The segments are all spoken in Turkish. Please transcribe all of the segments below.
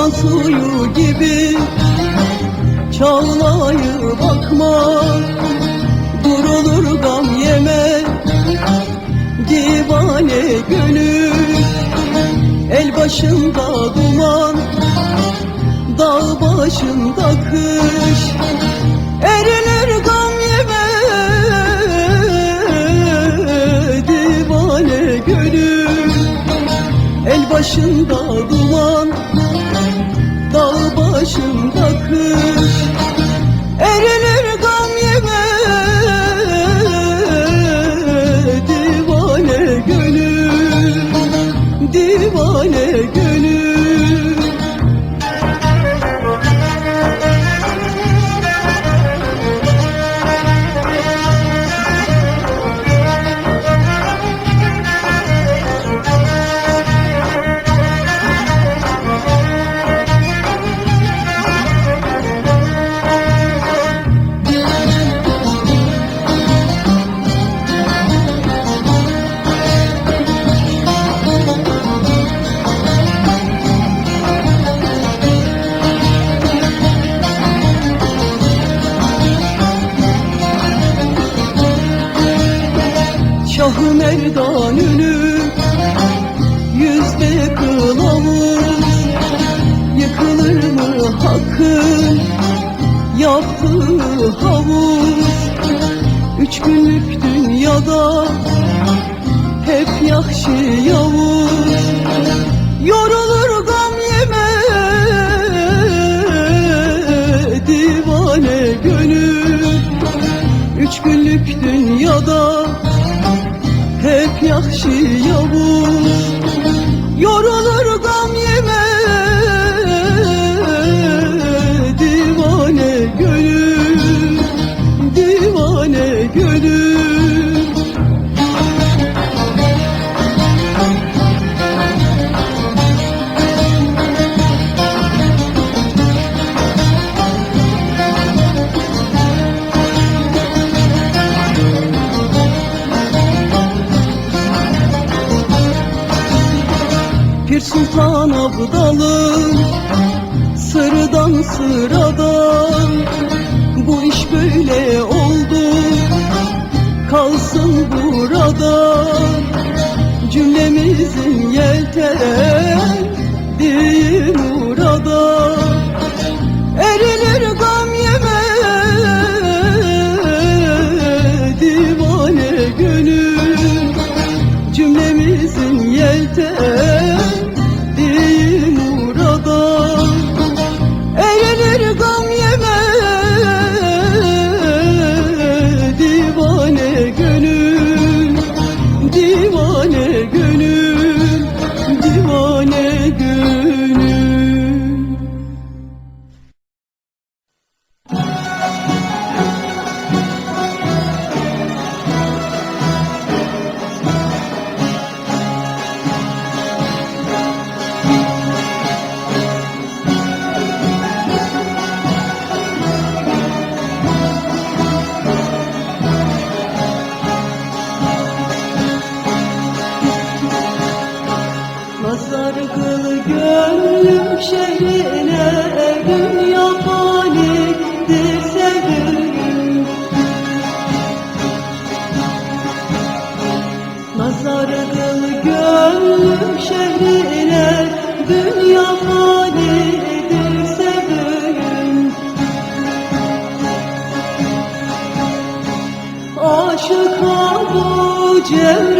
Aksan suyu gibi Çağlayı bakma Durulur gam yeme Divane gönül El başında duman Dağ başında kış Erilir gam yeme Divane gönül El başında duman Divane gönül Şahı merdan ünü Yüzde kılavuz Yıkılır mı hakkın Yaptığı havuz. Üç günlük dünyada Hep yahşi yavuz. Yorulur gam yeme Divane gönül. Üç günlük dünyada Pir Sultan Abdalım Sırdan sıradan. Bu iş böyle oldu Kalsın burada. Cümlemizin yeltendiği murada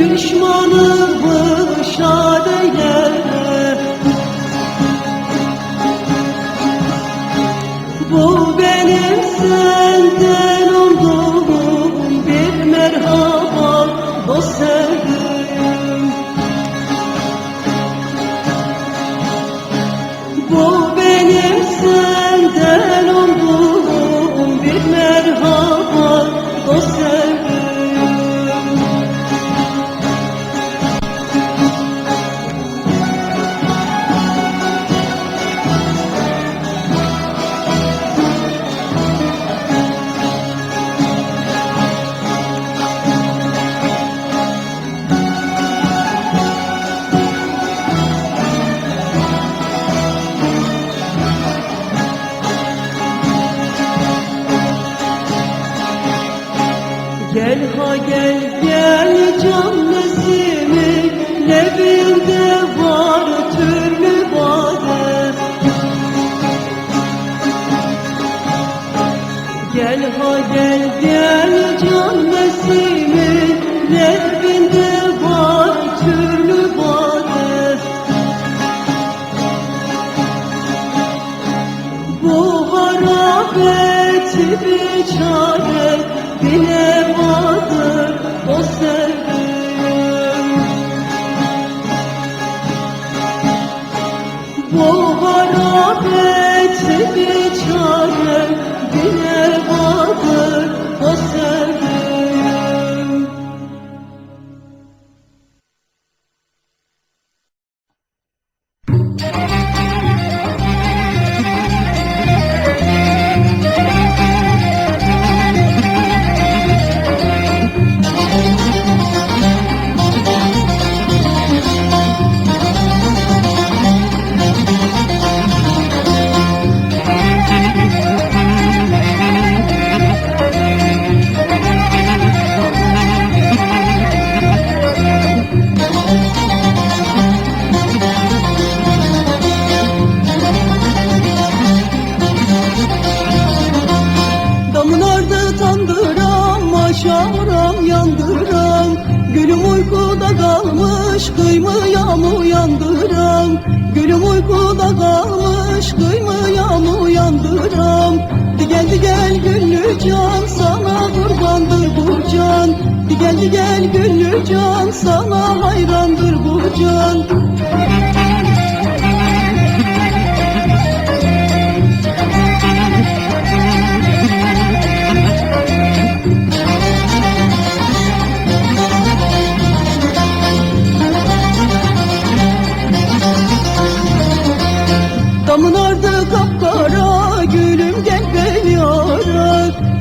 düşmanımı şad eyle Bu benim senden umduğum bir merhaba dost sevdiğim Bu Lebinde var türlü bade Gel ha gel gel can nesimi. Lebinde var türlü bade Bu harabeti bir çare bile vardır o sevdiğim çare bile vardır Tandıram, aşağıram yandıram Gülüm uykuda kalmış, kıymı yağmı uyandıram Gülüm uykuda kalmış, kıymı yağmı uyandıram geldi gel güllü can, sana kurbandır bu can. Geldi gel güllü can, sana hayrandır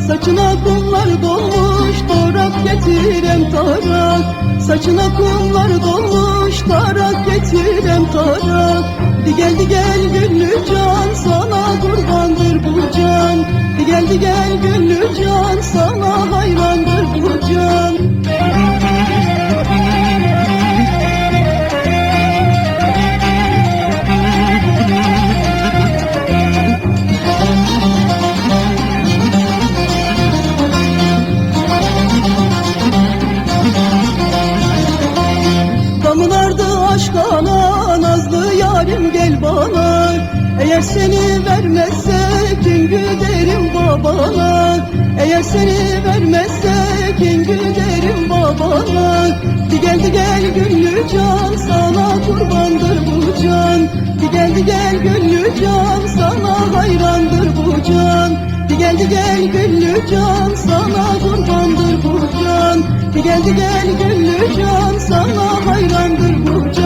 Saçına kumlar dolmuş tarak getirem tarak. Saçına kumlar dolmuş tarak getirem tarak. Di geldi gel güllü can sana kurbandır bu can. Di geldi gel güllü can sana hayrandır bu can bana Eğer seni vermezsek kim güderim babana Eğer seni vermezsek kim güderim babana Di geldi gel güllü can sana kurbandır bu can. Di geldi gel güllü can sana hayrandır bu can. Di geldi gel güllü can sana kurbandır bu can. Di geldi gel güllü can sana hayrandır bu can